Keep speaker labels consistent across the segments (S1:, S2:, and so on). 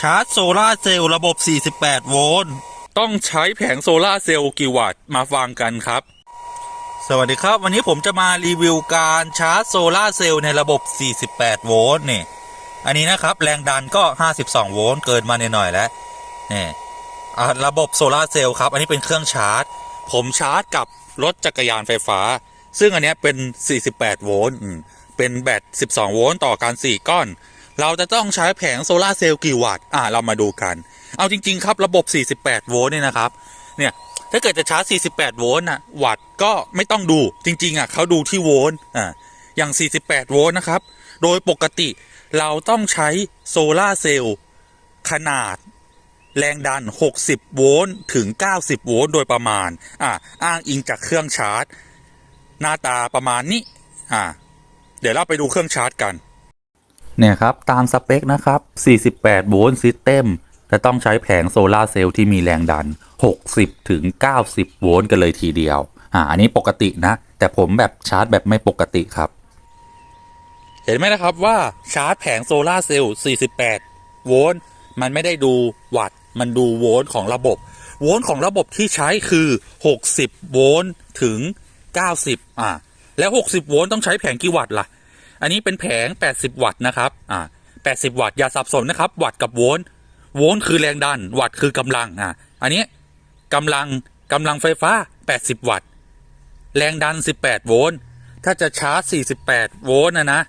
S1: ชาร์จโซลาร์เซลล์ระบบ 48 โวลต์
S2: ต้องใช้แผงโซลาร์เซลล์กี่วัตต์มาฟังกันครับ
S1: สวัสดีครับ วันนี้ผมจะมารีวิวการชาร์จโซลาร์เซลล์ในระบบ 48 โวลต์นี่ อันนี้นะครับ แรงดันก็ 52 โวลต์เกินมาหน่อยๆแล้วนี่อ่าระบบโซลาร์เซลล์ครับ อันนี้เป็นเครื่องชาร์จ
S2: ผมชาร์จกับรถจักรยานไฟฟ้า ซึ่งอันเนี้ยเป็น 48 โวลต์อืมเป็นแบต 12 โวลต์ต่อกัน 4 ก้อน เราจะต้องใช้แผงโซลาเซลล์กี่วัตต์อ่าเรามาดูกัน เอาจริง ๆ ครับระบบ 48 โวลต์เนี่ยนะครับ เนี่ยถ้าเกิดจะชาร์จ 48 โวลต์นะวัตต์ก็ไม่ต้องดูจริง ๆอะเขาดูที่โวลต์อ่าอย่าง 48 โวลต์นะครับ โดยปกติเราต้องใช้โซลาเซลล์ขนาดแรงดัน 60 โวลต์ถึง 90 โวลต์โดยประมาณ อ่าอ้างอิงจากเครื่องชาร์จ หน้าตาประมาณนี้ อ่า เดี๋ยวเราไปดูเครื่องชาร์จกัน
S1: เนี่ยครับตามสเปคนะครับ 48 โวลต์ซิสเต็มจะต้องใช้แผงโซลาเซลล์ที่มีแรงดัน 60 ถึง 90 โวลต์กันเลยทีเดียว อ่า อันนี้ปกตินะ แต่ผมแบบชาร์จแบบไม่ปกติครับ
S2: เห็นไหมนะครับว่าชาร์จแผงโซลาเซลล์ 48 โวลต์ มันไม่ได้ดูวัตต์ มันดูโวลต์ของระบบ โวลต์ของระบบที่ใช้คือ 60 โวลต์ถึง 90 อ่า แล้ว 60 โวลต์ต้องใช้แผงกี่วัตต์ล่ะ อันนี้เป็นแผง 80 วัตต์นะครับอ่า80 วัตต์อย่าสับสนนะครับ วัตต์กับโวลต์โวลต์คือแรงดัน วัตต์คือกำลังอ่าอันนี้กำลังกำลังไฟฟ้า 80 วัตต์ แรงดัน 18 โวลต์ถ้าจะชาร์จ 48 โวลต์นะนะ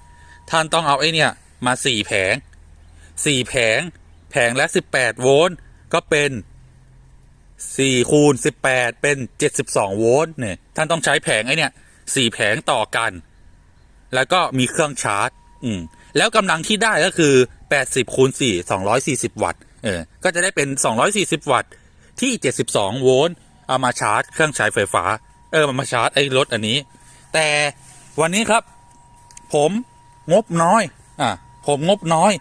S2: ท่านต้องเอาไอ้เนี่ยมา 4 แผง 4 แผง แผงละ 18 โวลต์ก็เป็น4คูณ18 เป็น 72 โวลต์เนี่ยท่านต้องใช้แผงไอ้เนี่ย4แผงต่อกัน แล้วก็มีเครื่องชาร์จ อืม แล้วกำลังที่ได้ก็คือ 80คูณ4 240 วัตต์ เออ ก็จะได้เป็น 240 วัตต์ที่ 72 โวลต์ เอามาชาร์จ เครื่องใช้ไฟฟ้า เออ มันมาชาร์จไอ้รถอันนี้ แต่วันนี้ครับ ผมงบน้อย อะ ผมงบน้อย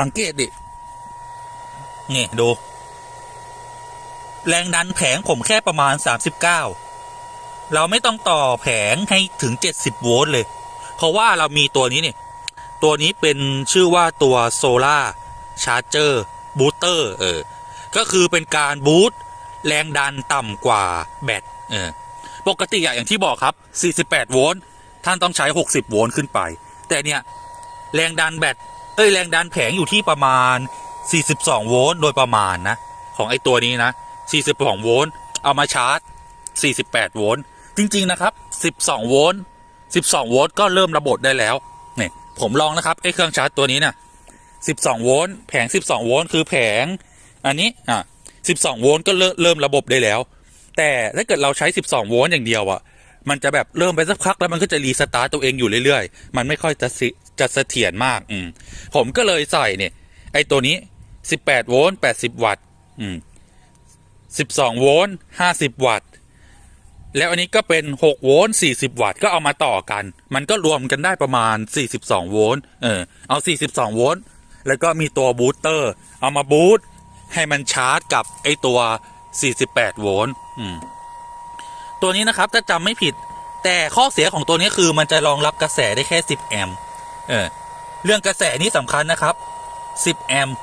S2: สังเกตดิ
S1: นี่ ดู แรงดันแผงผมแค่ประมาณ 39 เราไม่ต้องต่อแผงให้ถึง 70 โวลต์เลย เพราะว่าเรามีตัวนี้นี่ตัวนี้เป็นชื่อว่าตัวโซล่าชาร์เจอร์บูสเตอร์เออ ก็คือเป็นการบูสต์แรงดันต่ำกว่าแบตเออปกติอะอย่างที่บอกครับ 48 โวลต์ ท่านต้องใช้ 60 โวลต์ขึ้นไป แต่เนี่ย แรงดันแบต เอ้ย แรงดันแผงอยู่ที่ประมาณ 42 โวลต์โดยประมาณนะ ของไอ้ตัวนี้นะ 42 โวลต์ เอามาชาร์จ 48 โวลต์ จริง ๆ นะครับ 12 โวลต์ 12 โวลต์ก็เริ่มระบบได้แล้ว เนี่ย ผมลองนะครับไอ้เครื่องชาร์จตัวนี้นี่ย12 โวลต์แผง 12 โวลต์คือแผง อันนี้อะ12 โวลต์ก็เริ่มเริ่มระบบได้แล้ว แต่ถ้าเกิดเราใช้ 12 โวลต์อย่างเดียวอะมันจะแบบเริ่มไปสักพักแล้วมันก็จะรีสตาร์ตตัวเองอยู่เรื่อยๆ มันไม่ค่อยจะจะเสถียรมากอืมผมก็เลยใส่เนี่ย ไอ้ตัวนี้ 18 โวลต์ 80 วัตต์อืม12 โวลต์ 50 วัตต์ แล้วอันนี้ก็เป็น 6 โวลต์ 40 วัตต์ ก็เอามาต่อกัน มันก็รวมกันได้ประมาณ 42 โวลต์ เออ เอา 42 โวลต์ แล้วก็มีตัวบูสเตอร์ เอามาบูสต์ให้มันชาร์จกับไอตัว 48 โวลต์ อืม ตัวนี้นะครับถ้าจำไม่ผิด แต่ข้อเสียของตัวนี้คือมันจะรองรับกระแสได้แค่ 10 แอมป์ เออ เรื่องกระแสนี่สำคัญนะครับ 10 แอมป์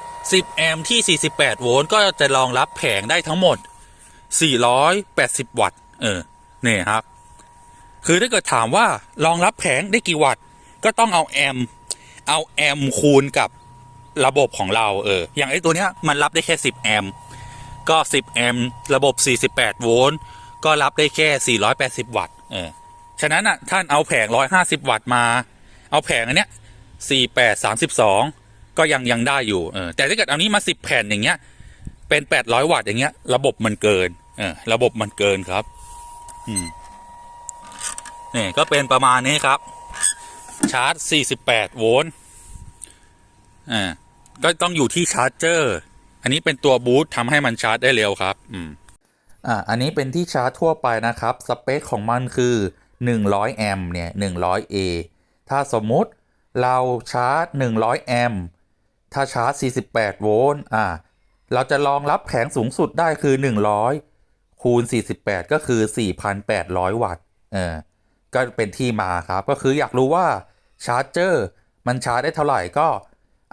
S1: 10 แอมป์ที่ 48 โวลต์ ก็จะรองรับแผงได้ทั้งหมด 480 วัตต์ เออนี่ครับ คือถ้าเกิดถามว่ารองรับแผงได้กี่วัตต์ ก็ต้องเอาแอม เอาแอมคูณกับระบบของเราเออ อย่างไอ้ตัวเนี้ยมันรับได้แค่ 10 แอมก็ 10 แอมระบบ 48 โวลต์ ก็รับได้แค่ 480 วัตต์ เออ ฉะนั้นอะ ท่านเอาแผง 150 วัตต์มา เอาแผงอันเนี้ย 48 32 ก็ยังยังได้อยู่ เออ แต่ถ้าเกิดเอานี้มา 10 แผ่นอย่างเงี้ย เป็น 800 วัตต์อย่างเงี้ย ระบบมันเกิน เออ ระบบมันเกินครับ นี่ก็เป็นประมาณนี้ครับ ชาร์จ 48 โวลต์อ่าก็ต้องอยู่ที่ชาร์จเจอร์ อันนี้เป็นตัวบูททำให้มันชาร์จได้เร็วครับ อืม อ่า อันนี้เป็นที่ชาร์จทั่วไปนะครับ สเปคของมันคือ 100 แอมป์เนี่ย 100 A ถ้าสมมุติเราชาร์จ 100 แอมป์ ถ้าชาร์จ 48 โวลต์ อ่า เราจะรองรับแผงสูงสุดได้คือ 100 คูณ 48 ก็คือ 4,800 วัตต์เออก็เป็นที่มาครับ ก็คืออยากรู้ว่าชาร์จเจอร์มันชาร์จได้เท่าไหร่ก็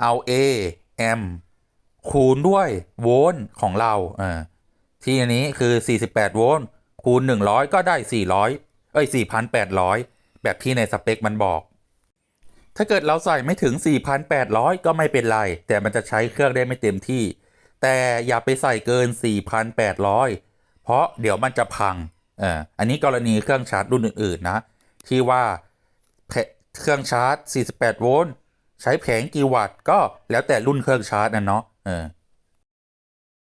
S1: เอา A แอม
S2: คูณด้วยโวลต์ของเราเออที่อันนี้คือ 48 โวลต์คูณ 100 ก็ได้ 400 เอ้ย 4,800 แบบที่ในสเปคมันบอก ถ้าเกิดเราใส่ไม่ถึง 4,800 ก็ไม่เป็นไร แต่มันจะใช้เครื่องได้ไม่เต็มที่ แต่อย่าไปใส่เกิน 4,800 เพราะเดี๋ยวมันจะพังเอออันนี้กรณีเครื่องชาร์จรุ่นอื่น ๆ นะ ที่ว่าเครื่องชาร์จ 48 โวลต์ใช้แผงกี่วัตต์ก็แล้วแต่รุ่นเครื่องชาร์จนะเนาะเออ